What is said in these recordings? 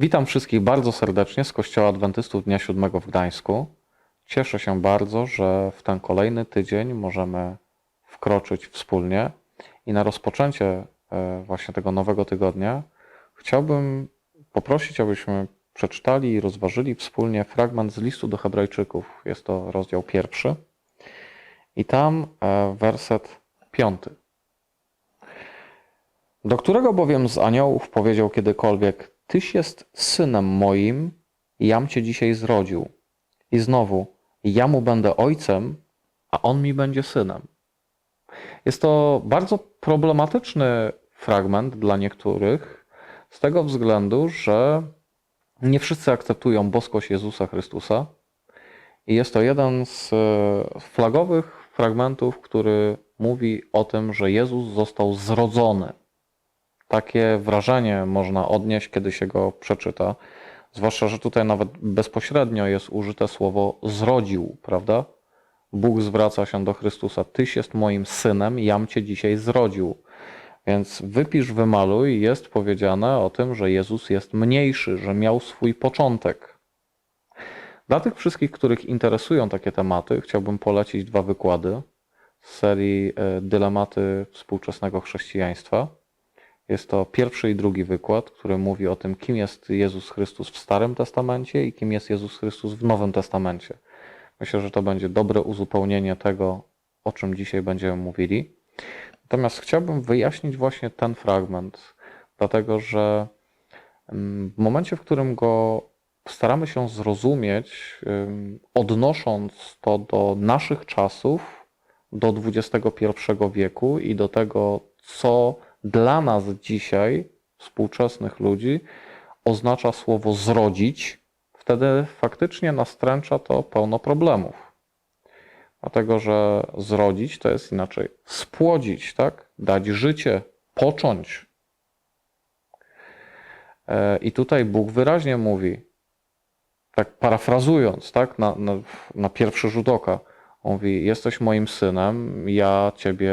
Witam wszystkich bardzo serdecznie z Kościoła Adwentystów Dnia Siódmego w Gdańsku. Cieszę się bardzo, że w ten kolejny tydzień możemy wkroczyć wspólnie i na rozpoczęcie e, właśnie tego nowego tygodnia chciałbym poprosić, abyśmy przeczytali i rozważyli wspólnie fragment z listu do Hebrajczyków. Jest to rozdział pierwszy i tam e, werset piąty. Do którego bowiem z aniołów powiedział kiedykolwiek: Tyś jest synem moim, jam cię dzisiaj zrodził. I znowu, ja mu będę ojcem, a on mi będzie synem. Jest to bardzo problematyczny fragment dla niektórych, z tego względu, że nie wszyscy akceptują boskość Jezusa Chrystusa. I jest to jeden z e, flagowych fragmentów, który mówi o tym, że Jezus został zrodzony. Takie wrażenie można odnieść, kiedy się go przeczyta. Zwłaszcza, że tutaj nawet bezpośrednio jest użyte słowo zrodził, prawda? Bóg zwraca się do Chrystusa: Tyś jest moim synem, jam cię dzisiaj zrodził. Więc wypisz, wymaluj, jest powiedziane o tym, że Jezus jest mniejszy, że miał swój początek. Dla tych wszystkich, których interesują takie tematy, chciałbym polecić dwa wykłady z serii e, Dylematy współczesnego chrześcijaństwa. Jest to pierwszy i drugi wykład, który mówi o tym, kim jest Jezus Chrystus w Starym Testamencie i kim jest Jezus Chrystus w Nowym Testamencie. Myślę, że to będzie dobre uzupełnienie tego, o czym dzisiaj będziemy mówili. Natomiast chciałbym wyjaśnić właśnie ten fragment, dlatego że mm, w momencie, w którym go staramy się zrozumieć, odnosząc to do naszych czasów, do XXI wieku i do tego, co dla nas dzisiaj, współczesnych ludzi, oznacza słowo zrodzić, wtedy faktycznie nastręcza to pełno problemów. Dlatego, że zrodzić to jest inaczej spłodzić, tak? Dać życie, począć. E, I tutaj Bóg wyraźnie mówi, tak parafrazując, tak, na, na, na pierwszy rzut oka, on mówi, jesteś moim synem, ja ciebie,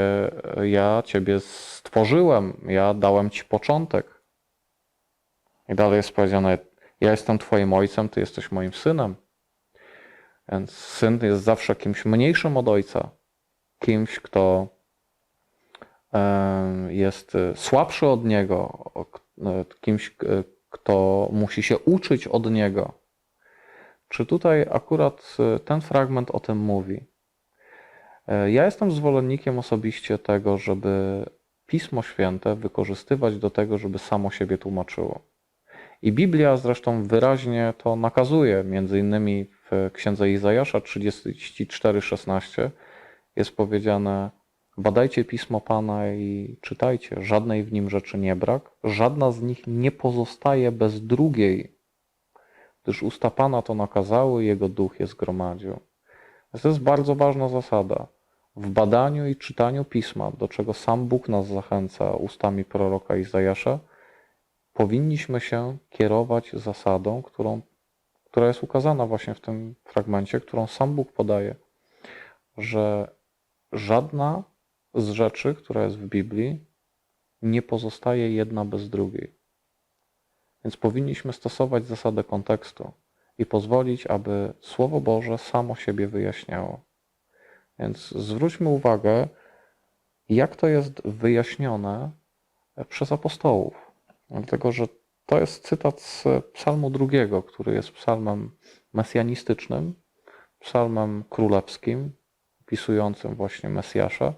ja ciebie stworzyłem, ja dałem ci początek. I dalej jest powiedziane, ja jestem twoim ojcem, ty jesteś moim synem. Więc syn jest zawsze kimś mniejszym od ojca, kimś, kto jest słabszy od niego, kimś, kto musi się uczyć od niego. Czy tutaj akurat ten fragment o tym mówi? Ja jestem zwolennikiem osobiście tego, żeby Pismo Święte wykorzystywać do tego, żeby samo siebie tłumaczyło. I Biblia zresztą wyraźnie to nakazuje, między innymi w księdze Izajasza 34:16 jest powiedziane: Badajcie pismo Pana i czytajcie, żadnej w nim rzeczy nie brak, żadna z nich nie pozostaje bez drugiej, gdyż usta Pana to nakazały, jego duch je zgromadził. To jest bardzo ważna zasada. W badaniu i czytaniu pisma, do czego sam Bóg nas zachęca ustami proroka Izajasza, powinniśmy się kierować zasadą, którą która jest ukazana właśnie w tym fragmencie, którą sam Bóg podaje, że żadna z rzeczy, która jest w Biblii, nie pozostaje jedna bez drugiej. Więc powinniśmy stosować zasadę kontekstu i pozwolić, aby Słowo Boże samo siebie wyjaśniało. Więc zwróćmy uwagę, jak to jest wyjaśnione przez apostołów. Dlatego, że to jest cytat z Psalmu drugiego, który jest psalmem mesjanistycznym, psalmem królewskim, opisującym właśnie Mesjasza.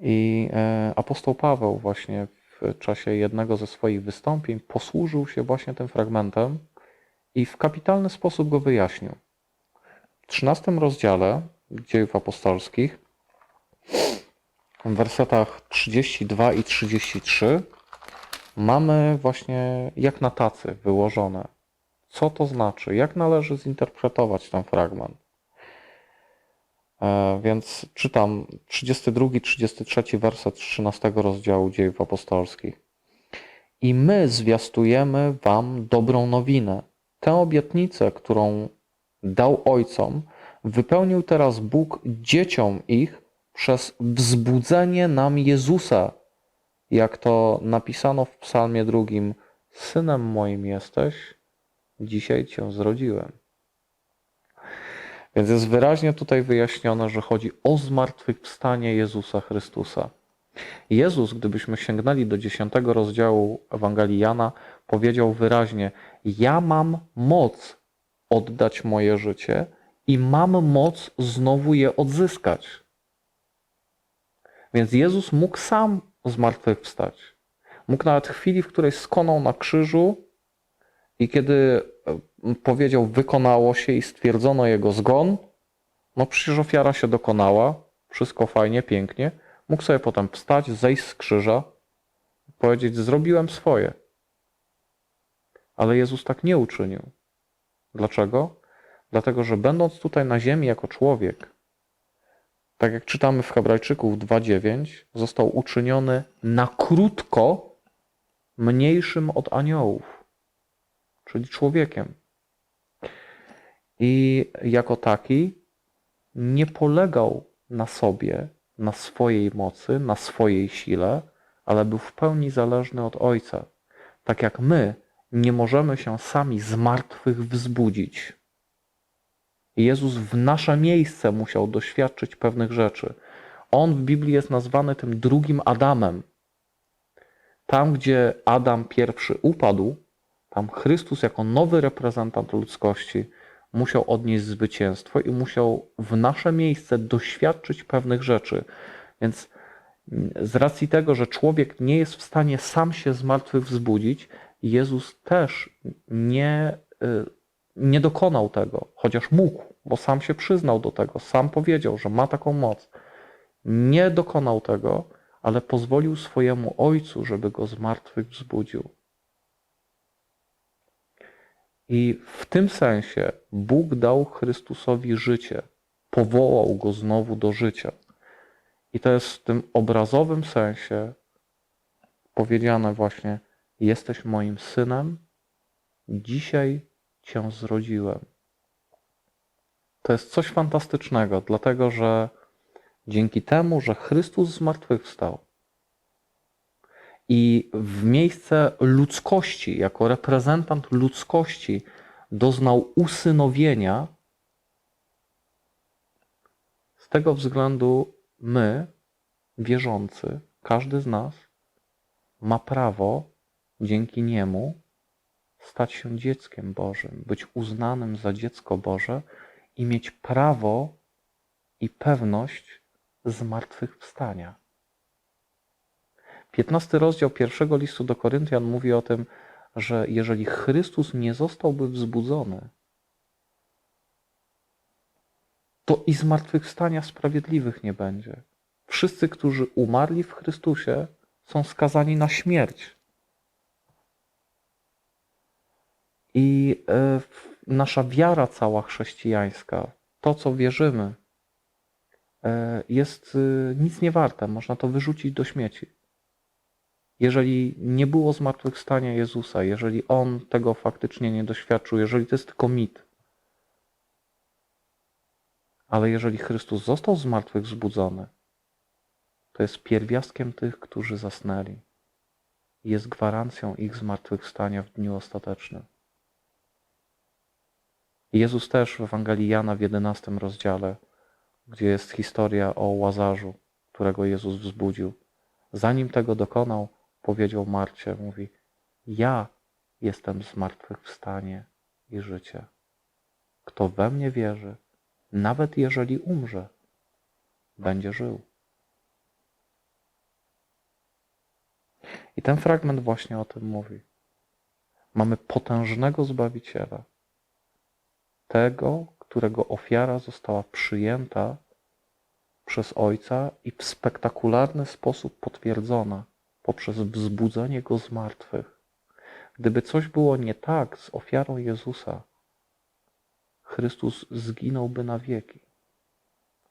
I e, apostoł Paweł właśnie w czasie jednego ze swoich wystąpień posłużył się właśnie tym fragmentem i w kapitalny sposób go wyjaśnił. W 13 rozdziale dziejów apostolskich, w wersetach 32 i 33 mamy właśnie jak na tacy wyłożone, co to znaczy, jak należy zinterpretować ten fragment. E, więc czytam 32-33 werset 13 rozdziału dziejów apostolskich. I my zwiastujemy wam dobrą nowinę. Tę obietnicę, którą dał ojcom, wypełnił teraz Bóg dzieciom ich przez wzbudzenie nam Jezusa, jak to napisano w Psalmie drugim, synem moim jesteś, dzisiaj cię zrodziłem. Więc jest wyraźnie tutaj wyjaśnione, że chodzi o zmartwychwstanie Jezusa Chrystusa. Jezus, gdybyśmy sięgnęli do dziesiątego rozdziału Ewangelii Jana, powiedział wyraźnie: Ja mam moc oddać moje życie i mam moc znowu je odzyskać. Więc Jezus mógł sam zmartwychwstać. Mógł nawet w chwili, w której skonał na krzyżu i kiedy e, powiedział, wykonało się i stwierdzono jego zgon, no przecież ofiara się dokonała, wszystko fajnie, pięknie. Mógł sobie potem wstać, zejść z krzyża, powiedzieć: Zrobiłem swoje. Ale Jezus tak nie uczynił. Dlaczego? Dlatego, że będąc tutaj na ziemi jako człowiek, tak jak czytamy w Hebrajczyków 2:9, został uczyniony na krótko mniejszym od aniołów, czyli człowiekiem. I jako taki nie polegał na sobie, na swojej mocy, na swojej sile, ale był w pełni zależny od Ojca. Tak jak my nie możemy się sami z martwych wzbudzić. Jezus w nasze miejsce musiał doświadczyć pewnych rzeczy. On w Biblii jest nazwany tym drugim Adamem. Tam, gdzie Adam pierwszy upadł, tam Chrystus jako nowy reprezentant ludzkości musiał odnieść zwycięstwo i musiał w nasze miejsce doświadczyć pewnych rzeczy. Więc z racji tego, że człowiek nie jest w stanie sam się z wzbudzić, Jezus też nie, y, nie dokonał tego, chociaż mógł, bo sam się przyznał do tego, sam powiedział, że ma taką moc. Nie dokonał tego, ale pozwolił swojemu ojcu, żeby go z martwych wzbudził. I w tym sensie Bóg dał Chrystusowi życie, powołał go znowu do życia. I to jest w tym obrazowym sensie powiedziane właśnie: Jesteś moim synem, dzisiaj cię zrodziłem. To jest coś fantastycznego, dlatego że dzięki temu, że Chrystus zmartwychwstał i w miejsce ludzkości, jako reprezentant ludzkości, doznał usynowienia, z tego względu my, wierzący, każdy z nas, ma prawo dzięki niemu stać się dzieckiem Bożym, być uznanym za dziecko Boże i mieć prawo i pewność zmartwychwstania. 15 rozdział pierwszego listu do Koryntian mówi o tym, że jeżeli Chrystus nie zostałby wzbudzony, to i zmartwychwstania sprawiedliwych nie będzie. Wszyscy, którzy umarli w Chrystusie, są skazani na śmierć. I e, nasza wiara cała chrześcijańska, to co wierzymy, e, jest e, nic nie warte. Można to wyrzucić do śmieci. Jeżeli nie było zmartwychwstania Jezusa, jeżeli On tego faktycznie nie doświadczył, jeżeli to jest tylko mit, ale jeżeli Chrystus został z martwych wzbudzony, to jest pierwiastkiem tych, którzy zasnęli. Jest gwarancją ich zmartwychwstania w dniu ostatecznym. Jezus też w Ewangelii Jana w 11 rozdziale, gdzie jest historia o Łazarzu, którego Jezus wzbudził. Zanim tego dokonał, powiedział Marcie, mówi, ja jestem zmartwychwstanie i życie. Kto we mnie wierzy, nawet jeżeli umrze, będzie żył. I ten fragment właśnie o tym mówi. Mamy potężnego Zbawiciela, tego, którego ofiara została przyjęta przez Ojca i w spektakularny sposób potwierdzona poprzez wzbudzenie Go z martwych. Gdyby coś było nie tak z ofiarą Jezusa, Chrystus zginąłby na wieki,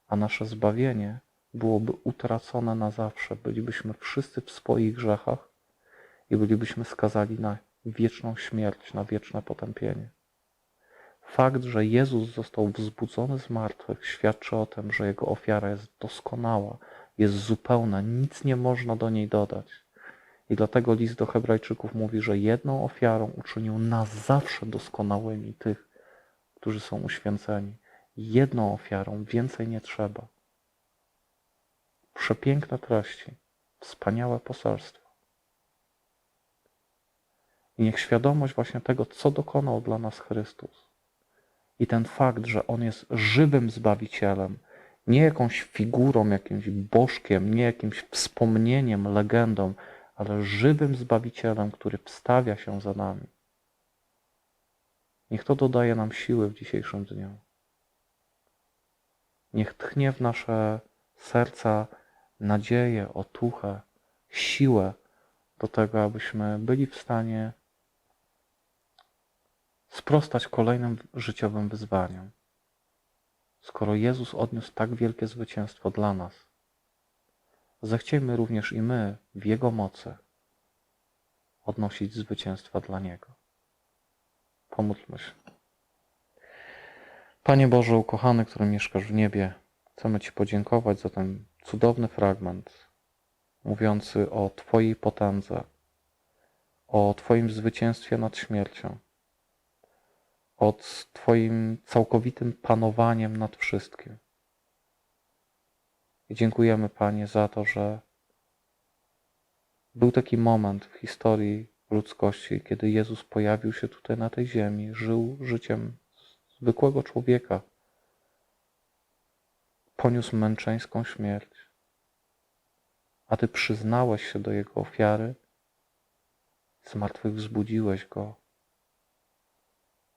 a nasze zbawienie byłoby utracone na zawsze. Bylibyśmy wszyscy w swoich grzechach i bylibyśmy skazani na wieczną śmierć, na wieczne potępienie. Fakt, że Jezus został wzbudzony z martwych, świadczy o tym, że Jego ofiara jest doskonała, jest zupełna, nic nie można do niej dodać. I dlatego list do Hebrajczyków mówi, że jedną ofiarą uczynił nas zawsze doskonałymi tych, którzy są uświęceni. Jedną ofiarą, więcej nie trzeba. Przepiękne treści, wspaniałe poselstwo. I niech świadomość właśnie tego, co dokonał dla nas Chrystus, i ten fakt, że On jest żywym Zbawicielem, nie jakąś figurą, jakimś bożkiem, nie jakimś wspomnieniem, legendą, ale żywym Zbawicielem, który wstawia się za nami. Niech to dodaje nam siły w dzisiejszym dniu. Niech tchnie w nasze serca nadzieję, otuchę, siłę do tego, abyśmy byli w stanie sprostać kolejnym życiowym wyzwaniom. Skoro Jezus odniósł tak wielkie zwycięstwo dla nas, zechciejmy również i my w Jego mocy odnosić zwycięstwa dla Niego. Pomódlmy się. Panie Boże, ukochany, który mieszkasz w niebie, chcemy Ci podziękować za ten cudowny fragment mówiący o Twojej potędze, o Twoim zwycięstwie nad śmiercią, o Twoim całkowitym panowaniem nad wszystkim. I dziękujemy, Panie, za to, że był taki moment w historii ludzkości, kiedy Jezus pojawił się tutaj na tej ziemi, żył życiem zwykłego człowieka, poniósł męczeńską śmierć, a Ty przyznałeś się do Jego ofiary, zmartwychwzbudziłeś Go,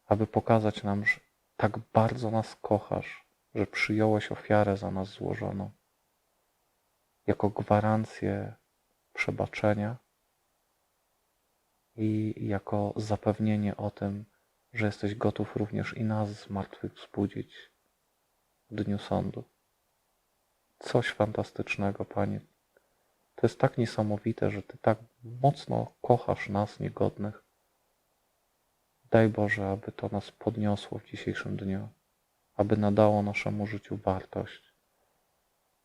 aby pokazać nam, że tak bardzo nas kochasz, że przyjąłeś ofiarę za nas złożoną, jako gwarancję przebaczenia i jako zapewnienie o tym, że jesteś gotów również i nas zmartwychwzbudzić w dniu sądu. Coś fantastycznego, Panie. To jest tak niesamowite, że Ty tak mocno kochasz nas niegodnych. Daj Boże, aby to nas podniosło w dzisiejszym dniu, aby nadało naszemu życiu wartość,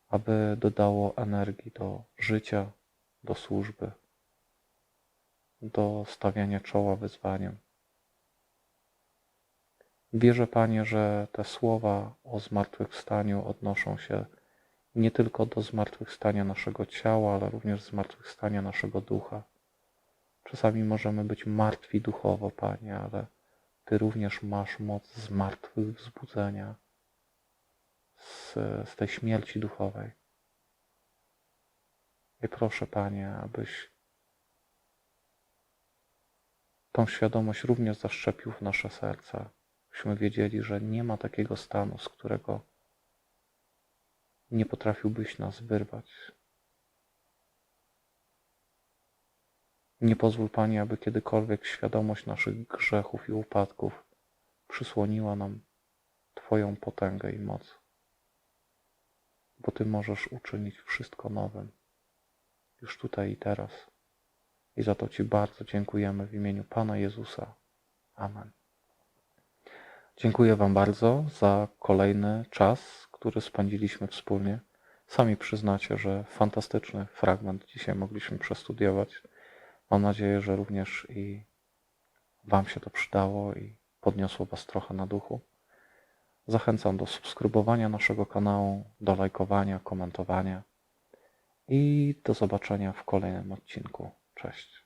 aby dodało energii do życia, do służby, do stawiania czoła wyzwaniom. Wierzę, Panie, że te słowa o zmartwychwstaniu odnoszą się nie tylko do zmartwychwstania naszego ciała, ale również zmartwychwstania naszego ducha. Czasami możemy być martwi duchowo, Panie, ale Ty również masz moc zmartwychwzbudzenia z, z tej śmierci duchowej. I proszę, Panie, abyś tą świadomość również zaszczepił w nasze serca, byśmy wiedzieli, że nie ma takiego stanu, z którego nie potrafiłbyś nas wyrwać. Nie pozwól, Panie, aby kiedykolwiek świadomość naszych grzechów i upadków przysłoniła nam Twoją potęgę i moc, bo Ty możesz uczynić wszystko nowym, już tutaj i teraz. I za to Ci bardzo dziękujemy w imieniu Pana Jezusa. Amen. Dziękuję Wam bardzo za kolejny czas, który spędziliśmy wspólnie. Sami przyznacie, że fantastyczny fragment dzisiaj mogliśmy przestudiować. Mam nadzieję, że również i Wam się to przydało i podniosło Was trochę na duchu. Zachęcam do subskrybowania naszego kanału, do lajkowania, komentowania i do zobaczenia w kolejnym odcinku. Cześć.